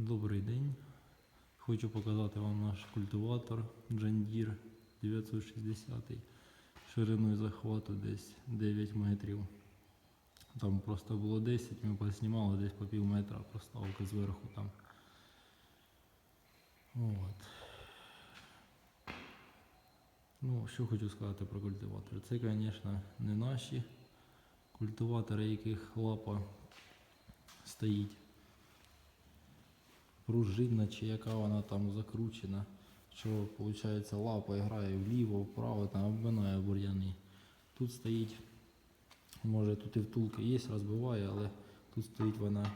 Добрий день. Хочу показати вам наш культиватор Deere 960 шириною захвату десь 9 метрів. Там просто було 10, ми поснімали десь по пів метра проставки зверху там. От. Ну, що хочу сказати про культиватори. Це, звісно, не наші культиватори, яких лапа стоїть пружинна чи яка вона там закручена, що виходить лапа грає вліво, вправо, там обминає бур'яни. Тут стоїть, може тут і втулка є, розбиває, але тут стоїть вона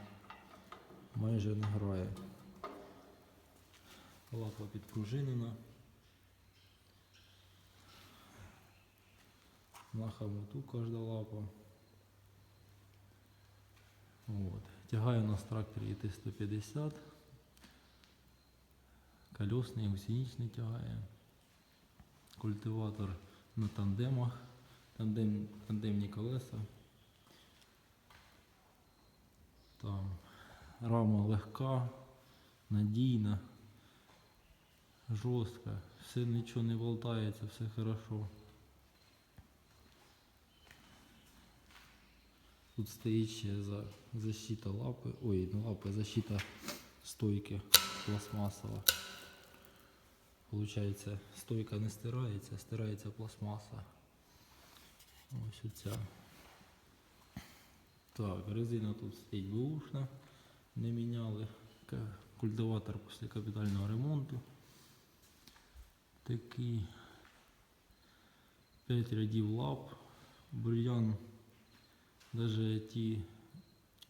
майже не грає. Лапа підпружинена. На хомуту кожна лапа. От. Тягає у нас трактор ЄТ-150. Колесний, гусеничний тягає. Культиватор на тандемах. Тандем, тандемні колеса. Там рама легка, надійна, жорстка, все нічого не болтається, все хорошо. Тут стоїть ще за защита лапи, ой, не лапи, защита стойки пластмасова. Получається, стойка не стирається, стирається пластмаса. Ось оця. Так, резина тут стоїть бушна, не міняли. Культиватор після капітального ремонту. Такий 5 рядів лап, бур'ян, навіть ті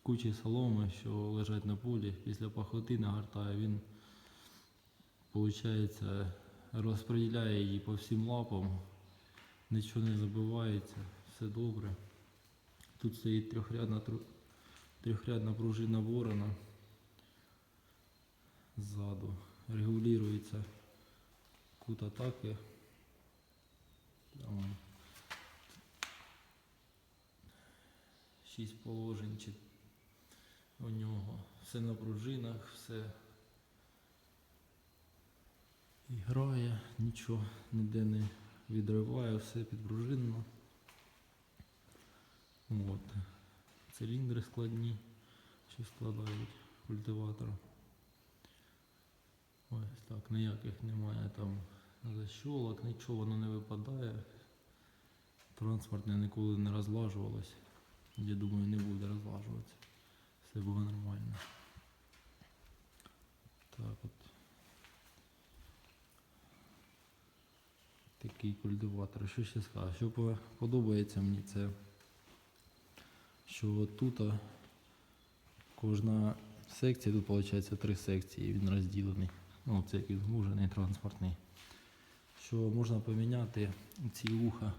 кучі соломи, що лежать на полі, після пахоти нагортає, він Получається, розподіляє її по всім лапам, нічого не забивається, все добре. Тут стоїть трьохрядна, трьохрядна пружина ворона ззаду. Регулюється кут атаки. Там шість положень у нього. Все на пружинах, все і грає, нічого ніде не відриває, все підпружинено. От. Циліндри складні, що складають культиватор. Ось так, ніяких немає там защолок, нічого воно не випадає. Транспортне ніколи не розлажувалось. Я думаю, не буде розлажуватися. Все буде нормально. Так от. Такий культиватор. Що ще сказати? Що подобається мені це, що тут кожна секція, тут виходить три секції, він розділений. Ну, це який змужений транспортний. Що можна поміняти ці вуха,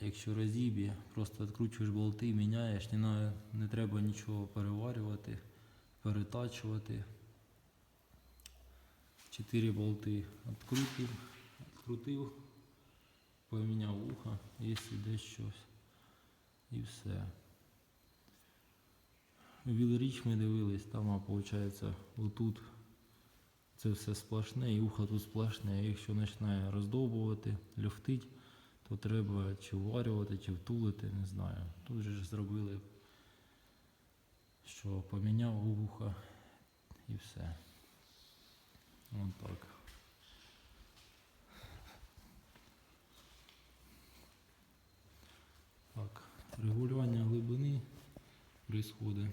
якщо розіб'є, просто відкручуєш болти, міняєш, не, не треба нічого переварювати, перетачувати. Чотири болти відкрутив, відкрутив, поміняв вуха, якщо десь щось. І все. Вілріч ми дивились, там, а виходить, отут це все сплошне, і ухо тут сплошне. Якщо починає роздовбувати, люфтить, то треба чи вварювати, чи втулити, не знаю. Тут же ж зробили, що поміняв вуха і все. Вон так. Так, регулювання глибини происходить.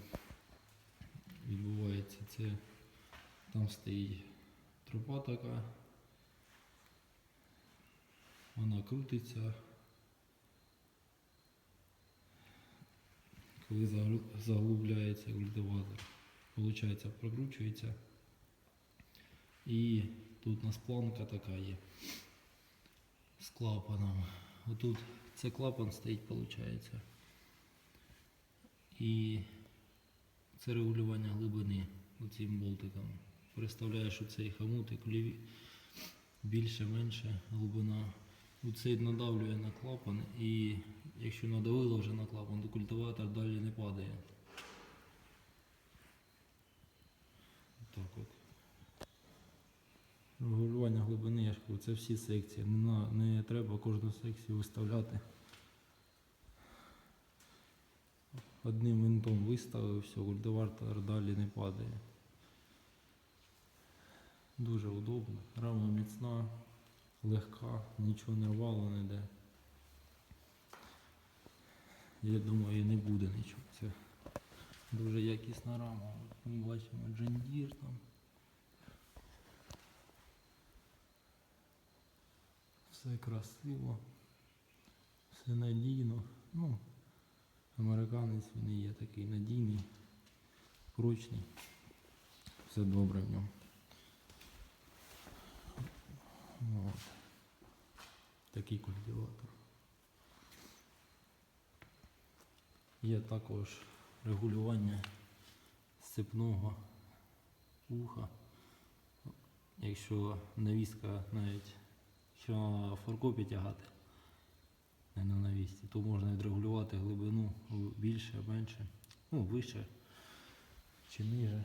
Відбувається це. Там стоїть труба така. Вона крутиться. Коли заглубляється культиватор, получається, прокручується. І тут у нас планка така є з клапаном. Отут це клапан стоїть, виходить. І це регулювання глибини цим болтиком. Переставляєш у цей хамутик ліві, більше-менше глибина. Оцей надавлює на клапан і якщо надавило вже на клапан, то культиватор далі не падає. Так от. Регулювання глибини, я ж кажу, це всі секції. Не, не треба кожну секцію виставляти. Одним винтом виставив, все, культиватор далі не падає. Дуже удобно. Рама міцна, легка, нічого не рвало ніде. Я думаю, і не буде нічого. Це дуже якісна рама. Ми бачимо джендір там. Все красиво, все надійно. Ну, американець він є такий надійний, прочний. Все добре в ньому. От. Такий культиватор. Є також регулювання сцепного уха. Якщо навіска навіть що на форкопі тягати, на навісті, то можна відрегулювати глибину більше, менше, ну, вище чи ниже.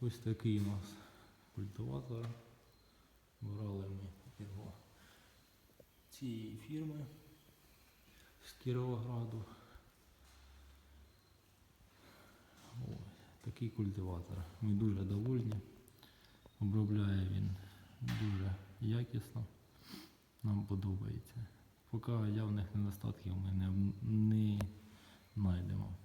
Ось такий у нас культиватор. Брали ми його цієї фірми з Кіровограду. Ось такий культиватор. Ми дуже довольні. Обробляє він дуже якісно. Нам подобається. Поки явних недостатків ми не, знайдемо.